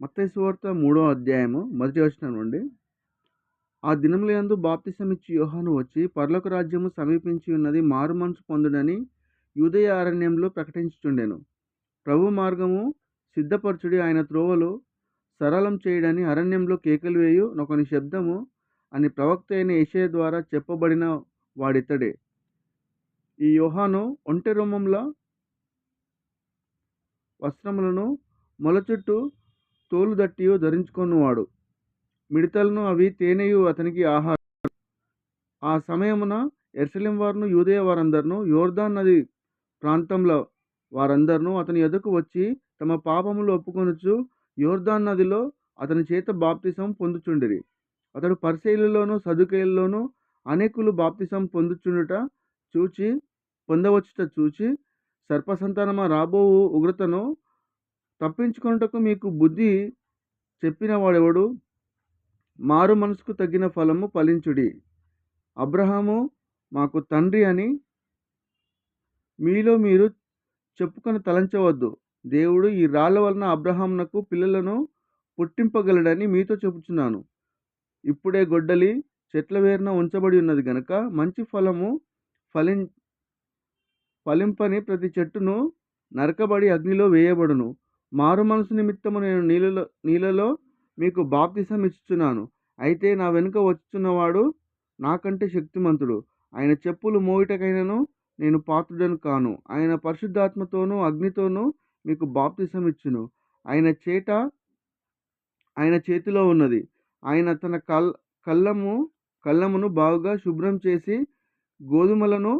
మత్తయి మూడో అధ్యాయము మొదటి వచనం నుండి. ఆ దినములందు బాప్తిసమిచ్చి యోహాను వచ్చి పర్లోక రాజ్యము సమీపించి ఉన్నది మారు మనసు పొందుడని యూదయ అరణ్యంలో ప్రకటించుచుండెను. ప్రభు మార్గము సిద్ధపరచుడి ఆయన త్రోవలు సరళం చేయడని అరణ్యంలో కేకలు వేయు నొకని శబ్దము అని ప్రవక్త అయిన యెషయా ద్వారా చెప్పబడిన వాడితడే. ఈ యోహాను ఒంటె రోమంలో వస్త్రములను మొల చుట్టూ తోలు దట్టియు ధరించుకొనువాడు. మిడతలను అవి తేనెయు అతనికి ఆహారం. ఆ సమయమున ఎర్సలేం వారును యూదయ వారందరును యోర్దాన్ నది ప్రాంతంలో వారందరును అతని ఎదుకు వచ్చి తమ పాపములు ఒప్పుకొనుచు యోర్దాన్ నదిలో అతని చేత బాప్తిసం పొందుచుండిరి. అతడు పరిశైలులోను సదుకేయుల్లోను అనేకులు బాప్తిసం పొందుచుండుట చూచి పొందవచ్చుట చూచి సర్పసంతానమా రాబోవు ఉగ్రతను తప్పించుకొనుటకు మీకు బుద్ధి చెప్పిన వాడెవడు? మారు మనసుకు తగిన ఫలము ఫలించుడి. అబ్రహాము మాకు తండ్రి అని మీలో మీరు చెప్పుకొని తలంచవద్దు. దేవుడు ఈ రాళ్ళ వలన అబ్రహాంనకు పిల్లలను పుట్టింపగలడని మీతో చెబుతున్నాను ఇప్పుడే గొడ్డలి చెట్ల వేరున ఉంచబడి ఉన్నది గనక మంచి ఫలము ఫలిం ఫలింపని ప్రతి చెట్టును నరకబడి అగ్నిలో వేయబడును. మారు మనసు నిమిత్తము నేను నీళ్ళలో నీళ్ళలో మీకు బాప్తిసం ఇచ్చుచున్నాను. అయితే నా వెనుక వచ్చుచున్నవాడు నాకంటే శక్తిమంతుడు. ఆయన చెప్పులు మోయుటకైనను నేను పాత్రుడను కాను. ఆయన పరిశుద్ధాత్మతోనూ అగ్నితోనూ మీకు బాప్తిసం ఇచ్చును. ఆయన చేట ఆయన చేతిలో ఉన్నది. ఆయన తన కల్ కళ్ళము కళ్ళమును బాగుగా శుభ్రం చేసి గోధుమలను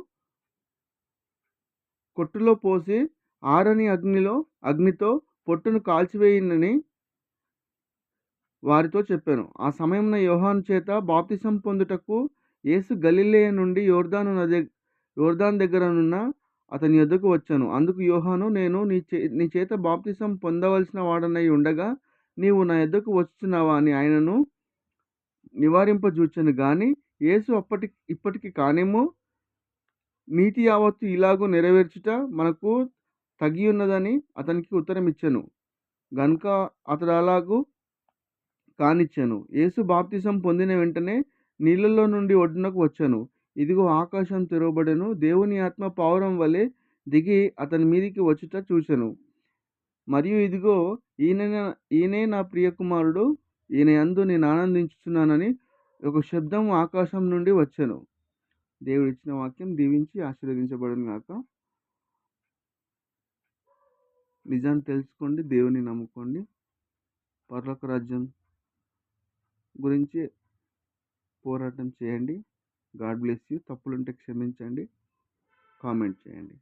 కొట్టులో పోసి ఆరని అగ్నిలో అగ్నితో పొట్టును కాల్చివేయనని వారితో చెప్పాను. ఆ సమయంలో యోహాను చేత బాప్తిసం పొందుటకు యేసు గలిలేయ నుండి యోర్దాను నది యోర్దాన్ దగ్గరనున్న అతని యొద్దకు వచ్చాను. అందుకు యోహాను నేను నీ చే నీ చేత బాప్తిసం పొందవలసిన వాడనై ఉండగా నీవు నా యొద్దకు వచ్చుచున్నావా అని ఆయనను నివారింపజూచాను. కానీ యేసు అప్పటి ఇప్పటికి కానేమో నీతి యావత్తు ఇలాగూ నెరవేర్చుట మనకు తగ్గి ఉన్నదని అతనికి ఉత్తరం ఇచ్చాను. గనుక అతడు అలాగు కానిచ్చాను. యేసు బాప్తిసం పొందిన వెంటనే నీళ్ళలో నుండి ఒడ్డునకు వచ్చాను. ఇదిగో ఆకాశం తెరవబడెను. దేవుని ఆత్మ పావురం వలె దిగి అతని మీదికి వచ్చుట చూశాను మరియు ఇదిగో ఈయన ఈయనే నా ప్రియకుమారుడు ఈయన అందు నేను ఆనందించుచున్నానని ఒక శబ్దం ఆకాశం నుండి వచ్చాను. దేవుడిచ్చిన వాక్యం దీవించి ఆశీర్వదించబడను గాక నిజాన్ని తెలుసుకోండి దేవుని నమ్ముకోండి. పర్లోక రాజ్యం గురించి పోరాటం చేయండి. God bless you. తప్పులుంటే క్షమించండి. కామెంట్ చేయండి.